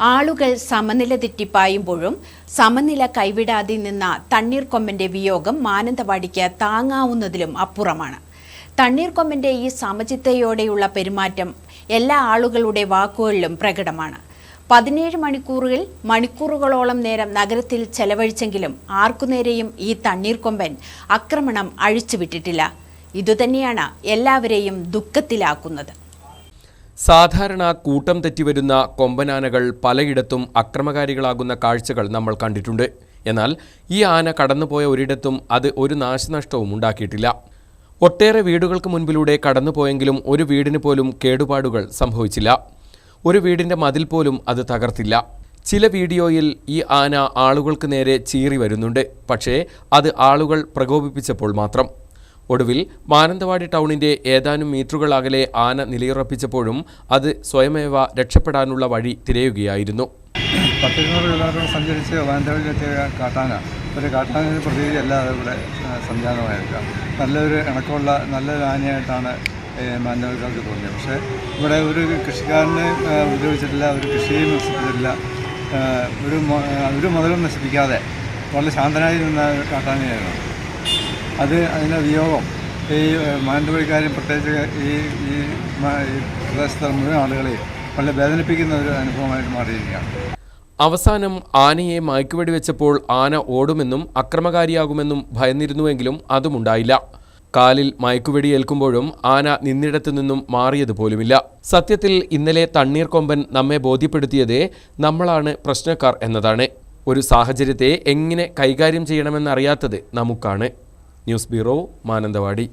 ആളുകൾ സമനില തെറ്റിപ്പായുമ്പോഴും സമനില കൈവിടാതെ നിന്ന തണ്ണീർക്കൊമ്പന്റെ വിയോഗം മാനന്തവാടിക്ക് താങ്ങാവുന്നതിലും അപ്പുറമാണ്. തണ്ണീർക്കൊമ്പന്റെ ഈ സമചിത്തയോടെയുള്ള പെരുമാറ്റം എല്ലാ ആളുകളുടെ വാക്കുകളിലും പ്രകടമാണ്. പതിനേഴ് മണിക്കൂറിൽ മണിക്കൂറുകളോളം നേരം നഗരത്തിൽ ചെലവഴിച്ചെങ്കിലും ആർക്കുനേരെയും ഈ തണ്ണീർക്കൊമ്പൻ ആക്രമണം അഴിച്ചുവിട്ടിട്ടില്ല. ഇതുതന്നെയാണ് എല്ലാവരെയും ദുഃഖത്തിലാക്കുന്നത്. സാധാരണ കൂട്ടം തെറ്റിവരുന്ന കൊമ്പനാനകൾ പലയിടത്തും അക്രമകാരികളാകുന്ന കാഴ്ചകൾ നമ്മൾ കണ്ടിട്ടുണ്ട്. എന്നാൽ ഈ ആന കടന്നുപോയ ഒരിടത്തും അത് ഒരു നാശനഷ്ടവും ഉണ്ടാക്കിയിട്ടില്ല. ഒട്ടേറെ വീടുകൾക്ക് മുൻപിലൂടെ കടന്നുപോയെങ്കിലും ഒരു വീടിന് പോലും കേടുപാടുകൾ സംഭവിച്ചില്ല. ഒരു വീടിന്റെ മതിൽ പോലും അത് തകർത്തില്ല. ചില വീഡിയോയിൽ ഈ ആന ആളുകൾക്ക് നേരെ ചീറി വരുന്നുണ്ട്. പക്ഷേ അത് ആളുകൾ പ്രകോപിപ്പിച്ചപ്പോൾ മാത്രം. ഒടുവിൽ മാനന്തവാടി ടൗണിന്റെ ഏതാനും മീറ്ററുകൾ ആന നിലയുറപ്പിച്ചപ്പോഴും അത് സ്വയമേവ രക്ഷപ്പെടാനുള്ള വഴി തിരയുകയായിരുന്നു. പത്തിരുന്നൂറ് കിലോമീറ്റർ സഞ്ചരിച്ച് മാനന്തവാടിയിലെത്തിയ കാട്ടാന ഒരു കാട്ടാനയുടെ പ്രതീതിയല്ല അതിവിടെ ആ, നല്ലൊരു ഇണക്കമുള്ള നല്ലൊരു ആനയായിട്ടാണ് മാനന്തവാടിക്കാർക്ക് തോന്നിയത്. പക്ഷേ ഇവിടെ ഒരു കൃഷിക്കാരനെ ഉപദ്രവിച്ചിട്ടില്ല ഒരു കൃഷിയും നശിപ്പിച്ചിട്ടില്ല. ഒരു ഒരു മുതലും നശിപ്പിക്കാതെ വളരെ ശാന്തനായി നിന്ന കാട്ടാനയായിരുന്നു. അത് അതിന്റെ വിയോഗം. ഈ മാനന്തവാടിക്കാരും പ്രത്യേകിച്ച് ഈ ഈ പ്രദേശത്തെ മുഴുവൻ ആളുകളെയും വളരെ വേദനിപ്പിക്കുന്ന ഒരു അനുഭവമായിട്ട് മാറിയിരിക്കുകയാണ്. അവസാനം ആനയെ മയക്കുവെടി വെച്ചപ്പോൾ ആന ഓടുമെന്നും അക്രമകാരിയാകുമെന്നും ഭയന്നിരുന്നുവെങ്കിലും അതുമുണ്ടായില്ല. കാലിൽ മയക്കുവെടി ഏൽക്കുമ്പോഴും ആന നിന്നിടത്തു നിന്നും പോലുമില്ല സത്യത്തിൽ ഇന്നലെ തണ്ണീർക്കൊമ്പൻ നമ്മെ ബോധ്യപ്പെടുത്തിയതേ നമ്മളാണ് പ്രശ്നക്കാർ എന്നതാണ്. ഒരു സാഹചര്യത്തെ എങ്ങനെ കൈകാര്യം ചെയ്യണമെന്നറിയാത്തത് നമുക്കാണ്. News bureau Mananthavady.